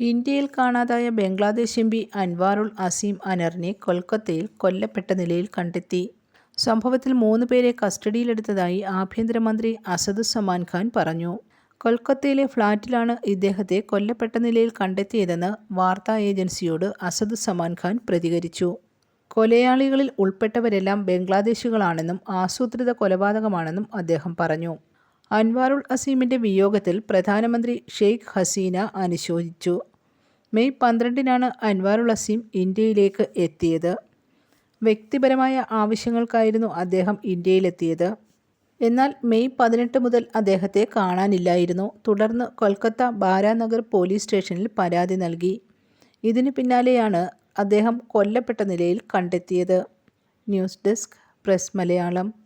ഇന്ത്യയിൽ കാണാതായ Bangladesh M P Anwarul Azim അനറിനെ കൊൽക്കത്തയിൽ കൊല്ലപ്പെട്ട നിലയിൽ കണ്ടെത്തി. സംഭവത്തിൽ മൂന്ന് പേരെ കസ്റ്റഡിയിലെടുത്തതായി ആഭ്യന്തരമന്ത്രി സമാൻ ഖാൻ പറഞ്ഞു. കൊൽക്കത്തയിലെ ഫ്ളാറ്റിലാണ് ഇദ്ദേഹത്തെ കൊല്ലപ്പെട്ട നിലയിൽ കണ്ടെത്തിയതെന്ന് വാർത്താ ഏജൻസിയോട് അസദുസ്സമാൻ ഖാൻ പ്രതികരിച്ചു. കൊലയാളികളിൽ ഉൾപ്പെട്ടവരെല്ലാം ബംഗ്ലാദേശികളാണെന്നും ആസൂത്രിത കൊലപാതകമാണെന്നും അദ്ദേഹം പറഞ്ഞു. അൻവാറുൾ അസീമിന്റെ വിയോഗത്തിൽ പ്രധാനമന്ത്രി ഷെയ്ഖ് ഹസീന അനുശോചിച്ചു. മെയ് പന്ത്രണ്ടിനാണ് അൻവാറുൾ അസീം ഇന്ത്യയിലേക്ക് എത്തിയത്. വ്യക്തിപരമായ ആവശ്യങ്ങൾക്കായിരുന്നു അദ്ദേഹം ഇന്ത്യയിലെത്തിയത്. എന്നാൽ മെയ് പതിനെട്ട് മുതൽ അദ്ദേഹത്തെ കാണാനില്ലായിരുന്നു. തുടർന്ന് കൊൽക്കത്ത ബാരാനഗർ പോലീസ് സ്റ്റേഷനിൽ പരാതി നൽകി. ഇതിനു പിന്നാലെയാണ് അദ്ദേഹം കൊല്ലപ്പെട്ട നിലയിൽ കണ്ടെത്തിയത്. News desk press Malayalam